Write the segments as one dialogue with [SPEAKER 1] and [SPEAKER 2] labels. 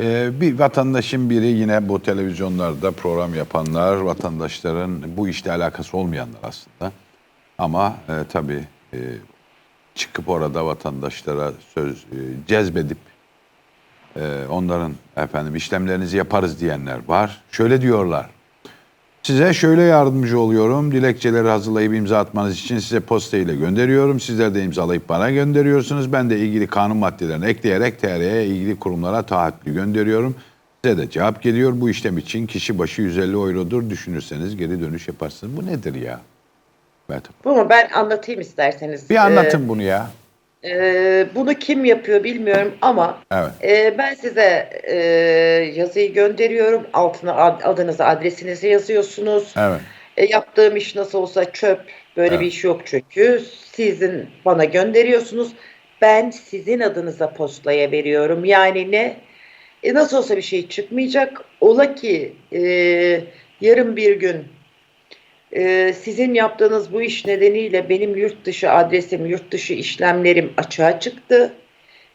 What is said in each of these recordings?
[SPEAKER 1] Ee, bir vatandaşın biri yine bu televizyonlarda program yapanlar, vatandaşların bu işle alakası olmayanlar aslında. Ama e, tabii e, çıkıp orada vatandaşlara söz e, cezbedip e, onların efendim işlemlerinizi yaparız diyenler var. Şöyle diyorlar. Size şöyle yardımcı oluyorum. Dilekçeleri hazırlayıp imza atmanız için size posta ile gönderiyorum. Sizler de imzalayıp bana gönderiyorsunuz. Ben de ilgili kanun maddelerini ekleyerek TR'ye ilgili kurumlara taahhütlü gönderiyorum. Size de cevap geliyor. Bu işlem için kişi başı 150 eurodur. Düşünürseniz geri dönüş yaparsınız. Bu nedir ya? Evet.
[SPEAKER 2] Bunu ben anlatayım isterseniz.
[SPEAKER 1] Bir anlatın bunu ya.
[SPEAKER 2] Ee, bunu kim yapıyor bilmiyorum ama
[SPEAKER 1] Evet.
[SPEAKER 2] e, ben size e, yazıyı gönderiyorum. Altına ad- adınızı, adresinizi yazıyorsunuz.
[SPEAKER 1] Evet.
[SPEAKER 2] E, yaptığım iş nasıl olsa çöp. Böyle
[SPEAKER 1] Evet.
[SPEAKER 2] bir iş yok çünkü. Sizin bana gönderiyorsunuz. Ben sizin adınıza postaya veriyorum. Yani ne? E, nasıl olsa bir şey çıkmayacak. Ola ki e, yarın bir gün e, sizin yaptığınız bu iş nedeniyle benim yurt dışı adresim, yurt dışı işlemlerim açığa çıktı.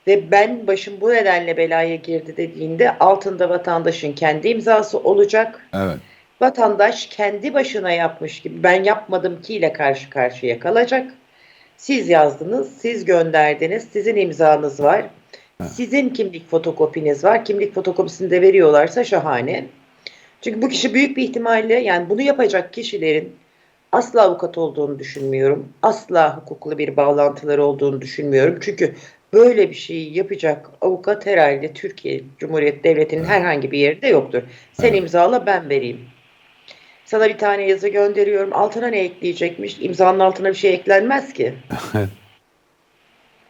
[SPEAKER 2] Ve ben başım bu nedenle belaya girdi dediğinde altında vatandaşın kendi imzası olacak
[SPEAKER 1] Evet.
[SPEAKER 2] vatandaş kendi başına yapmış gibi ben yapmadım ki ile karşı karşıya kalacak. Siz yazdınız, siz gönderdiniz, sizin imzanız var. Sizin kimlik fotokopiniz var. Kimlik fotokopisini de veriyorlarsa şahane. Çünkü bu kişi büyük bir ihtimalle yani bunu yapacak kişilerin asla avukat olduğunu düşünmüyorum. Asla hukuklu bir bağlantıları olduğunu düşünmüyorum. Çünkü böyle bir şeyi yapacak avukat herhalde Türkiye Cumhuriyet Devleti'nin herhangi bir yerinde yoktur. Sen imzala ben vereyim. Sana bir tane yazı gönderiyorum. Altına ne ekleyecekmiş? İmzanın altına bir şey eklenmez ki.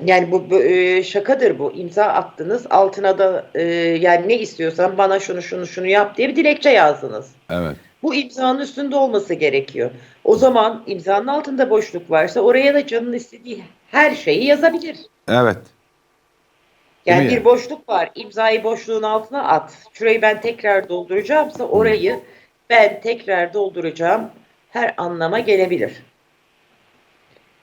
[SPEAKER 2] Yani bu, bu, e, şakadır bu. İmza attınız. Altına da e, yani ne istiyorsan bana şunu şunu şunu yap diye bir dilekçe yazdınız.
[SPEAKER 1] Evet.
[SPEAKER 2] Bu imzanın üstünde olması gerekiyor. O zaman imzanın altında boşluk varsa oraya da canın istediği her şeyi yazabilir.
[SPEAKER 1] Evet.
[SPEAKER 2] Yani bir boşluk var. İmzayı boşluğun altına at. Şurayı ben tekrar dolduracağımsa orayı ben tekrar dolduracağım. Her anlama gelebilir.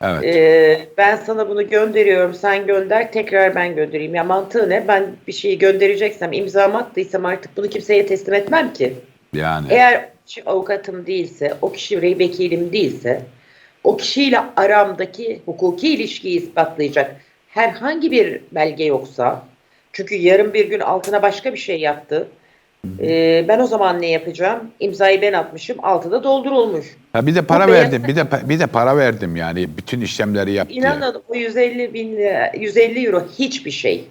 [SPEAKER 1] Evet.
[SPEAKER 2] Ee, ben sana bunu gönderiyorum. Sen gönder. Tekrar ben göndereyim. Ya mantığı ne? Ben bir şeyi göndereceksem, imzamı attıysam artık bunu kimseye teslim etmem ki.
[SPEAKER 1] Yani.
[SPEAKER 2] Eğer kişi avukatım değilse, o kişi vekilim değilse, o kişiyle aramdaki hukuki ilişkiyi ispatlayacak herhangi bir belge yoksa, çünkü yarın bir gün altına başka bir şey yaptı, ee, ben o zaman ne yapacağım? İmzayı ben atmışım, altı da doldurulmuş.
[SPEAKER 1] Ha bir de para
[SPEAKER 2] Bu
[SPEAKER 1] verdim. Bir de bir de para verdim yani bütün işlemleri yap diye.
[SPEAKER 2] İnanın o 150 bin lira- 150 euro hiçbir şey.